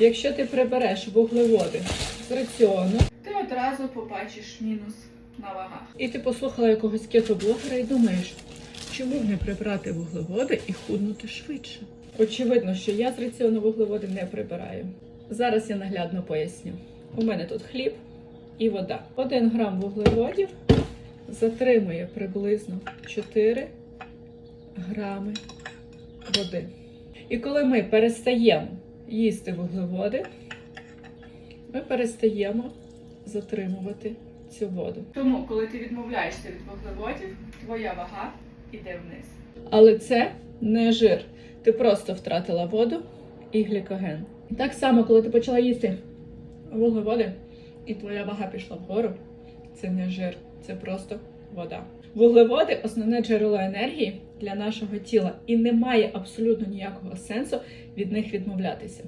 Якщо ти прибереш вуглеводи з раціону, ти одразу побачиш мінус на вагах. І ти послухала якогось кето-блогера і думаєш, чому б не прибрати вуглеводи і худнути швидше? Очевидно, що я з раціону вуглеводи не прибираю. Зараз я наглядно поясню. У мене тут хліб і вода. Один грам вуглеводів затримує приблизно 4 грами води. І коли ми перестаємо їсти вуглеводи, ми перестаємо затримувати цю воду. Тому, коли ти відмовляєшся від вуглеводів, твоя вага йде вниз. Але це не жир. Ти просто втратила воду і глікоген. Так само, коли ти почала їсти вуглеводи, і твоя вага пішла вгору, це не жир, це просто вода. Вуглеводи основне джерело енергії для нашого тіла, і немає абсолютно ніякого сенсу від них відмовлятися.